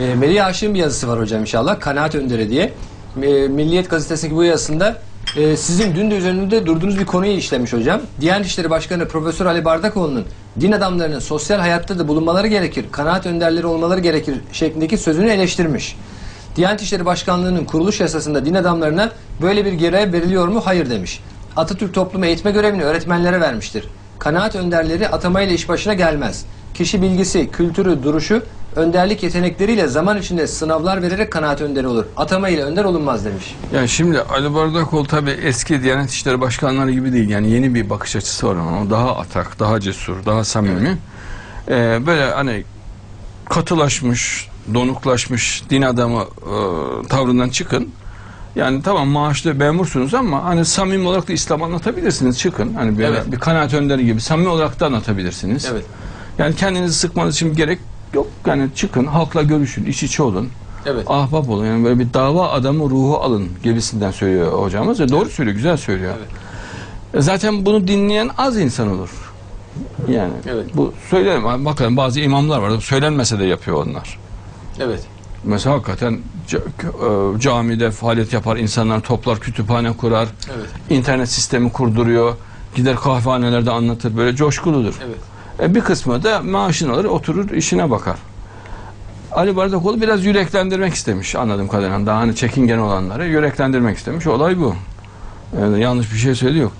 E, Melih Aşık'ın bir yazısı var hocam inşallah. Kanaat Önderi diye. E, Milliyet Gazetesi'ndeki bu yazısında e, sizin dün de üzerinde durduğunuz bir konuyu işlemiş hocam. Diyanet İşleri Başkanı Profesör Ali Bardakoğlu'nun din adamlarının sosyal hayatta da bulunmaları gerekir, kanaat önderleri olmaları gerekir şeklindeki sözünü eleştirmiş. Diyanet İşleri Başkanlığı'nın kuruluş yasasında din adamlarına böyle bir görev veriliyor mu? Hayır demiş. Atatürk toplumu eğitme görevini öğretmenlere vermiştir. Kanaat önderleri atamayla iş başına gelmez. Kişi bilgisi, kültürü, duruşu, önderlik yetenekleriyle zaman içinde sınavlar vererek kanaat önderi olur. Atama ile önder olunmaz demiş. Yani şimdi Ali Bardakoğlu tabi eski Diyanet İşleri Başkanları gibi değil. Yani yeni bir bakış açısı var ama daha atak, daha cesur, daha samimi. Ee, böyle hani katılaşmış, donuklaşmış din adamı e, tavrından çıkın. Yani tamam maaşlı memursunuz ama hani samimi olarak da İslam anlatabilirsiniz. Çıkın. Hani böyle Evet. bir kanaat önderi gibi samimi olarak da anlatabilirsiniz. Evet. Yani kendinizi sıkmanız için gerek yok. Yani çıkın, halkla görüşün, iç içe olun. Evet. Ahbap olun. Yani böyle bir dava adamı ruhu alın gibisinden söylüyor hocamız. Ve doğru söylüyor, güzel söylüyor. Evet. Zaten bunu dinleyen az insan olur. Yani Evet. bu söylerim. Bakın bazı imamlar var. Söylenmese de yapıyor onlar. Evet. Mesela hakikaten e, camide faaliyet yapar, insanlar toplar, kütüphane kurar, Evet. internet sistemi kurduruyor, gider kahvehanelerde anlatır, böyle coşkuludur. Evet. E bir kısmı da maaşını alır, oturur, işine bakar. Ali Bardakoğlu biraz yüreklendirmek istemiş anladığım kadarıyla. Daha hani çekingen olanları yüreklendirmek istemiş. Olay bu. Yani yanlış bir şey söyledi yok.